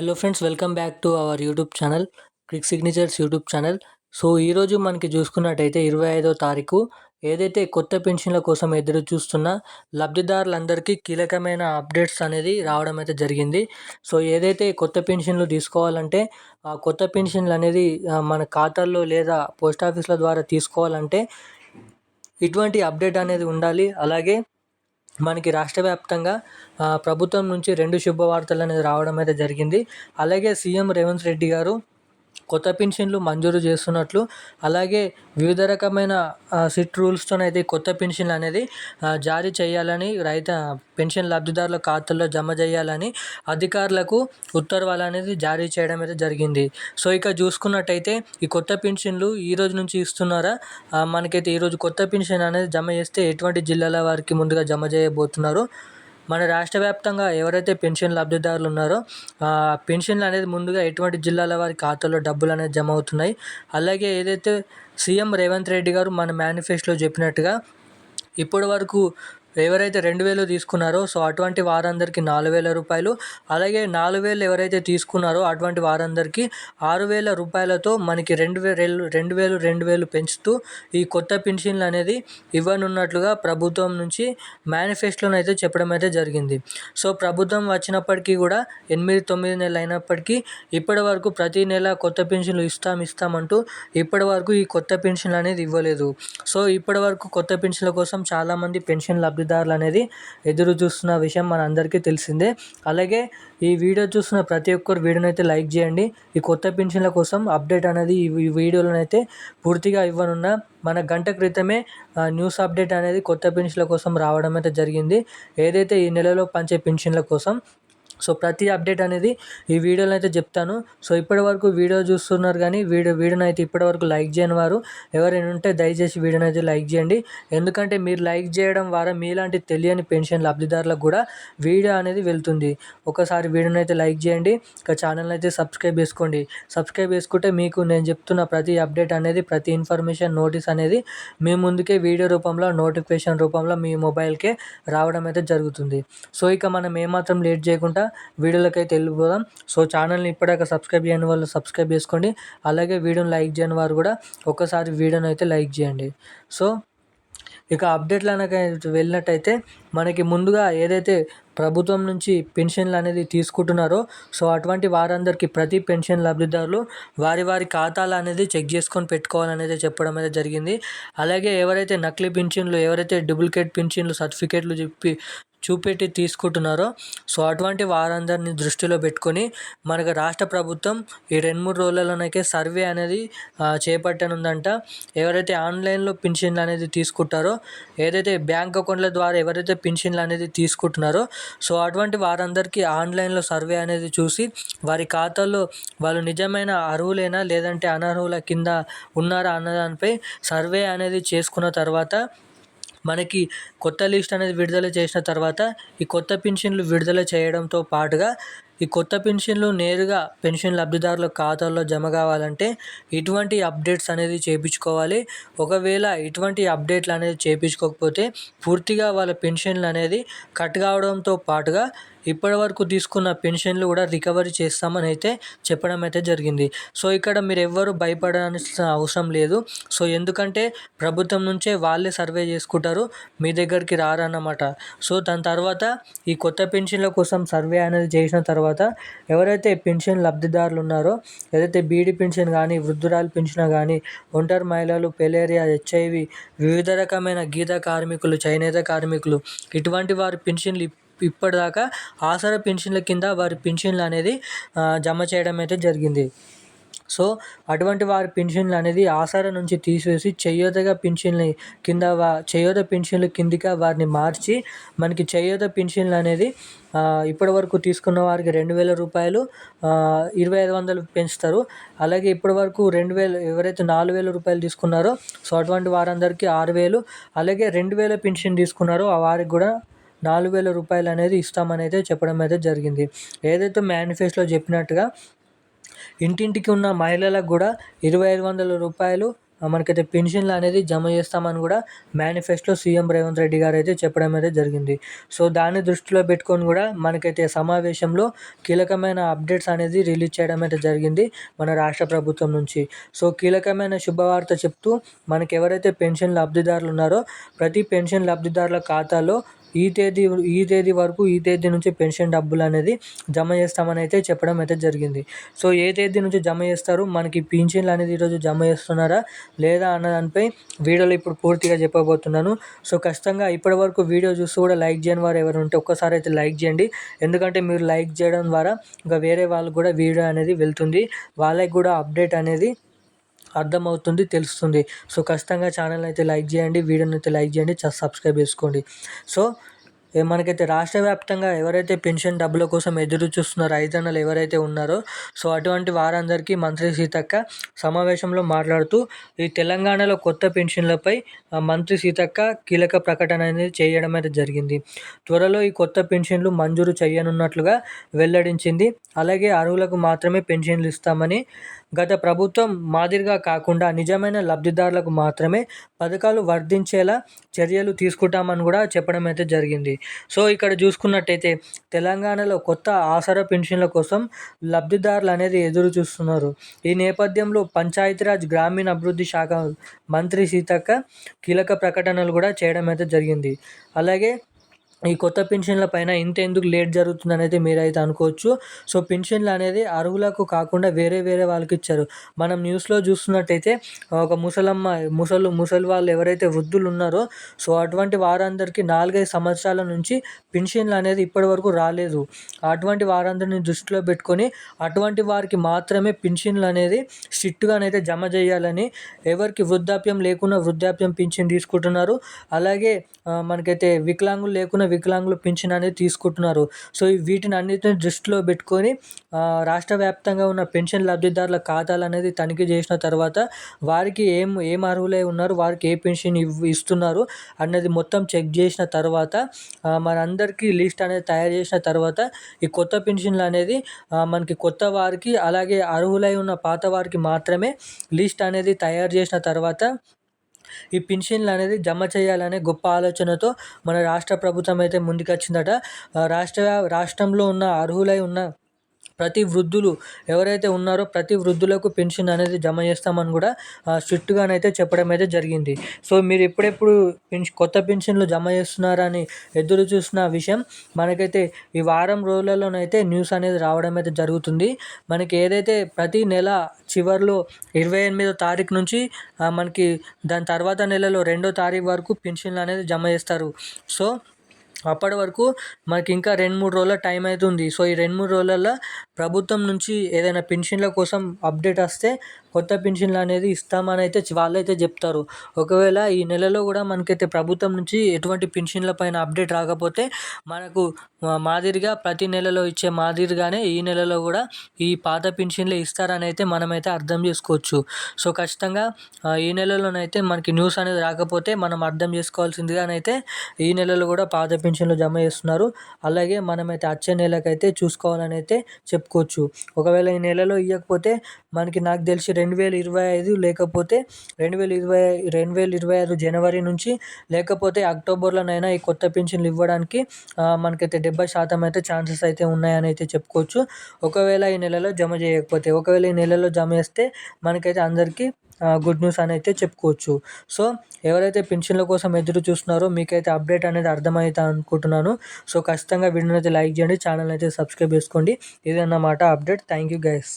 Hello friends welcome back to our YouTube channel quick signatures YouTube channel so ఈరోజు మనకి చూసుకున్నట్టయితే ఇరవై ఐదో తారీఖు. ఏదైతే కొత్త పెన్షన్ల కోసం ఎదురు చూస్తున్న లబ్ధిదారులందరికీ కీలకమైన అప్డేట్స్ అనేది రావడం అయితే జరిగింది. సో ఏదైతే కొత్త పెన్షన్లు తీసుకోవాలంటే ఆ కొత్త పెన్షన్లు అనేది మన ఖాతాల్లో లేదా పోస్ట్ ఆఫీస్ల ద్వారా తీసుకోవాలంటే ఇటువంటి అప్డేట్ అనేది ఉండాలి. అలాగే మనకి రాష్ట్ర వ్యాప్తంగా ప్రభుత్వం నుంచి రెండు శుభవార్తలు అనేది రావడం అయితే జరిగింది. అలాగే సీఎం రేవంత్ రెడ్డి గారు కొత్త పెన్షన్లు మంజూరు చేస్తున్నట్లు అలాగే వివిధ రకమైన సిట్ రూల్స్తోనైతే కొత్త పెన్షన్లు అనేది జారీ చేయాలని రైత పెన్షన్ లబ్ధిదారుల ఖాతాల్లో జమ చేయాలని అధికారులకు ఉత్తర్వులు అనేది జారీ చేయడం అయితే జరిగింది. సో ఇక చూసుకున్నట్టయితే ఈ కొత్త పెన్షన్లు ఈ రోజు నుంచి ఇస్తున్నారా? మనకైతే ఈరోజు కొత్త పెన్షన్ అనేది జమ చేస్తే ఎటువంటి జిల్లాల వారికి ముందుగా జమ చేయబోతున్నారు? మన రాష్ట్ర వ్యాప్తంగా ఎవరైతే పెన్షన్ లబ్ధిదారులు ఉన్నారో పెన్షన్లు అనేది ముందుగా ఎటువంటి జిల్లాల వారి ఖాతాలో డబ్బులు అనేది జమ అవుతున్నాయి. అలాగే ఏదైతే సీఎం రేవంత్ రెడ్డి గారు మన మేనిఫెస్టోలో చెప్పినట్టుగా ఇప్పటి వరకు ఎవరైతే రెండు వేలు తీసుకున్నారో సో అటువంటి వారందరికీ నాలుగు వేల రూపాయలు. అలాగే నాలుగు వేలు ఎవరైతే తీసుకున్నారో అటువంటి వారందరికీ ఆరు వేల రూపాయలతో మనకి రెండు వేలు రెండు వేలు రెండు వేలు పెంచుతూ ఈ కొత్త పెన్షన్లు అనేది ఇవ్వనున్నట్లుగా ప్రభుత్వం నుంచి మేనిఫెస్టోను అయితే చెప్పడం అయితే జరిగింది. సో ప్రభుత్వం వచ్చినప్పటికీ కూడా ఎనిమిది తొమ్మిది నెలలు అయినప్పటికీ ఇప్పటి వరకు ప్రతి నెల కొత్త పెన్షన్లు ఇస్తాం ఇస్తామంటూ ఇప్పటి వరకు ఈ కొత్త పెన్షన్లు అనేది ఇవ్వలేదు. సో ఇప్పటి వరకు కొత్త పెన్షన్ల కోసం చాలామంది పెన్షన్ లబ్ధి లబ్ధిదారులు అనేది ఎదురు చూస్తున్న విషయం మన అందరికీ తెలిసిందే. అలాగే ఈ వీడియో చూస్తున్న ప్రతి ఒక్కరు వీడియోని అయితే లైక్ చేయండి. ఈ కొత్త పెన్షన్ల కోసం అప్డేట్ అనేది ఈ వీడియోలోనైతే పూర్తిగా ఇవ్వనున్న మన గంట క్రితమే న్యూస్ అప్డేట్ అనేది కొత్త పెన్షన్ల కోసం రావడం అయితే జరిగింది. ఏదైతే ఈ నెలలో పంచే పెన్షన్ల కోసం సో ప్రతి అప్డేట్ అనేది ఈ వీడియోలో అయితే చెప్తాను. సో ఇప్పటి వరకు వీడియో చూస్తున్నారు కానీ వీడియో వీడియోని అయితే ఇప్పటి వరకు లైక్ చేయని వారు ఎవరైనా ఉంటే దయచేసి వీడియోని అయితే లైక్ చేయండి. ఎందుకంటే మీరు లైక్ చేయడం ద్వారా మీలాంటి తెలియని పెన్షన్ లబ్ధిదారులకు కూడా వీడియో అనేది వెళ్తుంది. ఒకసారి వీడియోని అయితే లైక్ చేయండి. ఇక ఛానల్ అయితే సబ్స్క్రైబ్ చేసుకోండి. సబ్స్క్రైబ్ చేసుకుంటే మీకు నేను చెప్తున్న ప్రతి అప్డేట్ అనేది ప్రతి ఇన్ఫర్మేషన్ నోటీస్ అనేది మీ ముందుకే వీడియో రూపంలో నోటిఫికేషన్ రూపంలో మీ మొబైల్కే రావడం అయితే జరుగుతుంది. సో ఇక మనం ఏమాత్రం లేట్ చేయకుండా వీడియోలకైతే వెళ్ళిపోదాం. సో ఛానల్ని ఇప్పటిదాకా సబ్స్క్రైబ్ చేయని వాళ్ళు సబ్స్క్రైబ్ చేసుకోండి. అలాగే వీడియోని లైక్ చేయని వారు కూడా ఒక్కసారి వీడియోని అయితే లైక్ చేయండి. సో ఇక అప్డేట్లు వెళ్ళినట్టయితే మనకి ముందుగా ఏదైతే ప్రభుత్వం నుంచి పెన్షన్లు అనేది తీసుకుంటున్నారో సో అటువంటి వారందరికీ ప్రతి పెన్షన్ లబ్ధిదారులు వారి వారి ఖాతాలు అనేది చెక్ చేసుకొని పెట్టుకోవాలనేది చెప్పడం అయితే జరిగింది. అలాగే ఎవరైతే నకిలీ పెన్షన్లు ఎవరైతే డూప్లికేట్ పెన్షన్లు సర్టిఫికేట్లు చెప్పి చూపెట్టి తీసుకుంటున్నారో సో అటువంటి వారందరిని దృష్టిలో పెట్టుకొని మనకు రాష్ట్ర ప్రభుత్వం ఈ రెండు మూడు రోజులలోనైతే సర్వే అనేది చేపట్టనుందంట. ఎవరైతే ఆన్లైన్లో పింఛన్లు అనేది తీసుకుంటారో ఏదైతే బ్యాంక్ అకౌంట్ల ద్వారా ఎవరైతే పింఛన్లు అనేది తీసుకుంటున్నారో సో అటువంటి వారందరికీ ఆన్లైన్లో సర్వే అనేది చూసి వారి ఖాతాలో వాళ్ళు నిజమైన అర్హులేనా లేదంటే అనర్హుల కింద ఉన్నారా అన్నదానిపై సర్వే అనేది చేసుకున్న తర్వాత మనకి కొత్త లిస్ట్ అనేది విడుదల చేసిన తర్వాత ఈ కొత్త పెన్షన్లు విడుదల చేయడంతో పాటుగా ఈ కొత్త పెన్షన్లు నేరుగా పెన్షన్ లబ్ధిదారుల ఖాతాల్లో జమ కావాలంటే ఇటువంటి అప్డేట్స్ అనేది చేయించుకోవాలి ఒకవేళ ఇటువంటి అప్డేట్లు అనేది చేయించుకోకపోతే పూర్తిగా వాళ్ళ పెన్షన్లు అనేది కట్ కావడంతో పాటుగా ఇప్పటి వరకు తీసుకున్న పెన్షన్లు కూడా రికవరీ చేస్తామని అయితే చెప్పడం అయితే జరిగింది. సో ఇక్కడ మీరు ఎవ్వరు భయపడాల్సిన అవసరం లేదు. సో ఎందుకంటే ప్రభుత్వం నుంచే వాళ్ళే సర్వే చేసుకుంటారు మీ దగ్గరికి రారన్నమాట. సో దాని తర్వాత ఈ కొత్త పెన్షన్ల కోసం సర్వే అనేది చేసిన తర్వాత తర్వాత ఎవరైతే పెన్షన్ లబ్ధిదారులు ఉన్నారో ఏదైతే బీడీ పెన్షన్ కానీ వృద్ధురాలు పెన్షన్ కానీ ఒంటరి మహిళలు పెలేరియా హెచ్ఐవి వివిధ రకమైన గీత కార్మికులు చేనేత కార్మికులు ఇటువంటి వారి పెన్షన్లు ఇప్పటిదాకా ఆసరా పెన్షన్ల కింద వారి పెన్షన్లు అనేది జమ చేయడం అయితే జరిగింది. సో అటువంటి వారి పెన్షన్లు అనేది ఆసరా నుంచి తీసివేసి చేయూతగా పెన్షన్లు కింద వా చేయూత పెన్షన్లు కిందిగా వారిని మార్చి మనకి చేయూత పెన్షన్లు అనేది ఇప్పటి వరకు తీసుకున్న వారికి రెండు వేల రూపాయలు ఇరవై ఐదు వందలు పెంచుతారు. అలాగే ఇప్పటి వరకు రెండు వేలు ఎవరైతే నాలుగు వేల రూపాయలు తీసుకున్నారో సో అటువంటి వారందరికీ ఆరు వేలు అలాగే రెండు వేల పెన్షన్ తీసుకున్నారో ఆ వారికి కూడా నాలుగు వేల రూపాయలు అనేది ఇస్తామని అయితే చెప్పడం అయితే జరిగింది. ఏదైతే మేనిఫెస్టోలో చెప్పినట్టుగా ఇంటింటికి ఉన్న మహిళలకు కూడా ఇరవై ఐదు వందల రూపాయలు మనకైతే పెన్షన్లు అనేది జమ చేస్తామని కూడా మేనిఫెస్టో సీఎం రేవంత్ రెడ్డి గారు అయితే చెప్పడం అయితే జరిగింది. సో దాన్ని దృష్టిలో పెట్టుకొని కూడా మనకైతే సమావేశంలో కీలకమైన అప్డేట్స్ అనేది రిలీజ్ చేయడం అయితే జరిగింది మన రాష్ట్ర ప్రభుత్వం నుంచి. సో కీలకమైన శుభవార్త చెప్తూ మనకి ఎవరైతే పెన్షన్ లబ్ధిదారులు ఉన్నారో ప్రతి పెన్షన్ లబ్ధిదారుల ఖాతాలో ఈ తేదీ ఈ తేదీ వరకు ఈ తేదీ నుంచి పెన్షన్ డబ్బులు అనేది జమ చేస్తామని అయితే చెప్పడం అయితే జరిగింది. సో ఏ తేదీ నుంచి జమ చేస్తారు? మనకి పింఛన్లు అనేది ఈరోజు జమ చేస్తున్నారా? లేదా అన్న దానిపై వీడియోలో ఇప్పుడు పూర్తిగా చెప్పబోతున్నాను. సో ఖచ్చితంగా ఇప్పటి వరకు వీడియో చూస్తూ కూడా లైక్ చేయని వారు ఎవరు ఉంటే ఒక్కసారి అయితే లైక్ చేయండి. ఎందుకంటే మీరు లైక్ చేయడం ద్వారా ఇంకా వేరే వాళ్ళు కూడా వీడియో అనేది వెళ్తుంది. వాళ్ళకి కూడా అప్డేట్ అనేది అర్థమవుతుంది తెలుస్తుంది. సో ఖచ్చితంగా ఛానల్ అయితే లైక్ చేయండి వీడియోని అయితే లైక్ చేయండి సబ్స్క్రైబ్ చేసుకోండి. సో మనకైతే రాష్ట్ర వ్యాప్తంగా ఎవరైతే పెన్షన్ డబ్బుల కోసం ఎదురు చూస్తున్న రైతన్నలు ఎవరైతే ఉన్నారో సో అటువంటి వారందరికీ మంత్రి సీతక్క సమావేశంలో మాట్లాడుతూ ఈ తెలంగాణలో కొత్త పెన్షన్లపై మంత్రి సీతక్క కీలక ప్రకటన అనేది చేయడం అయితే జరిగింది. త్వరలో ఈ కొత్త పెన్షన్లు మంజూరు చేయనున్నట్లుగా వెల్లడించింది. అలాగే అర్హులకు మాత్రమే పెన్షన్లు ఇస్తామని గత ప్రభుత్వం మాదిరిగా కాకుండా నిజమైన లబ్ధిదారులకు మాత్రమే పథకాలు వర్ధించేలా చర్యలు తీసుకుంటామని కూడా చెప్పడం అయితే జరిగింది. సో ఇక్కడ చూసుకున్నట్టయితే తెలంగాణలో కొత్త ఆసరా పెన్షన్ల కోసం లబ్ధిదారులు అనేది ఎదురు చూస్తున్నారు. ఈ నేపథ్యంలో పంచాయతీరాజ్ గ్రామీణ అభివృద్ధి శాఖ మంత్రి సీతక్క కీలక ప్రకటనలు కూడా చేయడం అయితే జరిగింది. అలాగే ఈ కొత్త పెన్షన్ల పైన ఇంత ఎందుకు లేట్ జరుగుతుంది అనేది మీరైతే అనుకోవచ్చు. సో పెన్షన్లు అనేది అర్హులకు కాకుండా వేరే వేరే వాళ్ళకి ఇచ్చారు. మనం న్యూస్లో చూస్తున్నట్టయితే ఒక ముసలమ్మ ముసలు ముసలి వాళ్ళు ఎవరైతే వృద్ధులు ఉన్నారో సో అటువంటి వారందరికీ నాలుగైదు సంవత్సరాల నుంచి పెన్షన్లు అనేది ఇప్పటి వరకు రాలేదు. అటువంటి వారందరిని దృష్టిలో పెట్టుకొని అటువంటి వారికి మాత్రమే పెన్షన్లు అనేది స్ట్రిక్ట్గానైతే జమ చేయాలని ఎవరికి వృద్ధాప్యం లేకుండా వృద్ధాప్యం పింఛన్ తీసుకుంటున్నారు. అలాగే మనకైతే వికలాంగులు లేకుండా వికలాంగులు పింఛన్ అనేది తీసుకుంటున్నారు. సో వీటిని అన్నిటిని దృష్టిలో పెట్టుకొని రాష్ట్ర వ్యాప్తంగా ఉన్న పెన్షన్ లబ్ధిదారుల ఖాతాలు అనేది తనిఖీ చేసిన తర్వాత వారికి ఏం ఏం అర్హులై ఉన్నారు వారికి ఏ పెన్షన్ ఇస్తున్నారు అన్నది మొత్తం చెక్ చేసిన తర్వాత మనందరికీ లిస్ట్ అనేది తయారు చేసిన తర్వాత ఈ కొత్త పెన్షన్లు అనేది మనకి కొత్త వారికి అలాగే అర్హులై ఉన్న పాత వారికి మాత్రమే లిస్ట్ అనేది తయారు చేసిన తర్వాత ఈ పెన్షన్లు అనేది జమ చేయాలనే గొప్ప ఆలోచనతో మన రాష్ట్ర ప్రభుత్వం అయితే ముందుకొచ్చిందట. రాష్ట్ర రాష్ట్రంలో ఉన్న అర్హులై ఉన్న ప్రతి వృద్ధులు ఎవరైతే ఉన్నారో ప్రతి వృద్ధులకు పెన్షన్ అనేది జమ చేస్తామని కూడా స్ట్రిక్ట్గానైతే చెప్పడం అయితే జరిగింది. సో మీరు ఎప్పుడెప్పుడు పెన్షన్ కొత్త పెన్షన్లు జమ చేస్తున్నారని ఎదురు చూసిన విషయం మనకైతే ఈ వారం రోజులలోనైతే న్యూస్ అనేది రావడం అయితే జరుగుతుంది. మనకి ఏదైతే ప్రతి నెల చివరిలో ఇరవై ఎనిమిదో తారీఖు నుంచి మనకి దాని తర్వాత నెలలో రెండో తారీఖు వరకు పెన్షన్లు అనేది జమ చేస్తారు. సో అప్పటి వరకు మనకి ఇంకా రెండు మూడు రోజుల టైం అవుతుంది సో ఈ రెండు మూడు రోజులలో ప్రభుత్వం నుంచి ఏదైనా పెన్షన్ల కోసం అప్డేట్ వస్తే కొత్త పెన్షన్లు అనేది ఇస్తామని అయితే వాళ్ళైతే చెప్తారు. ఒకవేళ ఈ నెలలో కూడా మనకైతే ప్రభుత్వం నుంచి ఎటువంటి పెన్షన్ల పైన అప్డేట్ రాకపోతే మనకు మాదిరిగా ప్రతి నెలలో ఇచ్చే మాదిరిగానే ఈ నెలలో కూడా ఈ పాత పెన్షన్లే ఇస్తారని అయితే మనమైతే అర్థం చేసుకోవచ్చు. సో ఖచ్చితంగా ఈ నెలలోనైతే మనకి న్యూస్ అనేది రాకపోతే మనం అర్థం చేసుకోవాల్సిందిగానైతే ఈ నెలలో కూడా పాత పెన్షన్లు జమ చేస్తున్నారు. అలాగే మనమైతే వచ్చే నెలకైతే చూసుకోవాలని అయితే చెప్పుకోవచ్చు. ఒకవేళ ఈ నెలలో ఇవ్వకపోతే మనకి నాకు తెలిసి రెండు వేల ఇరవై ఐదు లేకపోతే రెండు వేల ఇరవై రెండు వేల ఇరవై ఐదు జనవరి నుంచి లేకపోతే అక్టోబర్లోనైనా ఈ కొత్త పెన్షన్లు ఇవ్వడానికి మనకైతే డెబ్బై శాతం అయితే ఛాన్సెస్ అయితే ఉన్నాయని అయితే చెప్పుకోవచ్చు. ఒకవేళ ఈ నెలలో జమ చేయకపోతే ఒకవేళ ఈ నెలలో జమ చేస్తే మనకైతే అందరికీ గుడ్ న్యూస్ అని అయితే చెప్పుకోవచ్చు. సో ఎవరైతే పెన్షన్ల కోసం ఎదురు చూస్తున్నారో మీకైతే అప్డేట్ అనేది అర్థమవుతా అనుకుంటున్నాను. సో ఖచ్చితంగా వీడియోని అయితే లైక్ చేయండి ఛానల్ అయితే సబ్స్క్రైబ్ చేసుకోండి. ఇది అన్నమాట అప్డేట్. Thank you guys.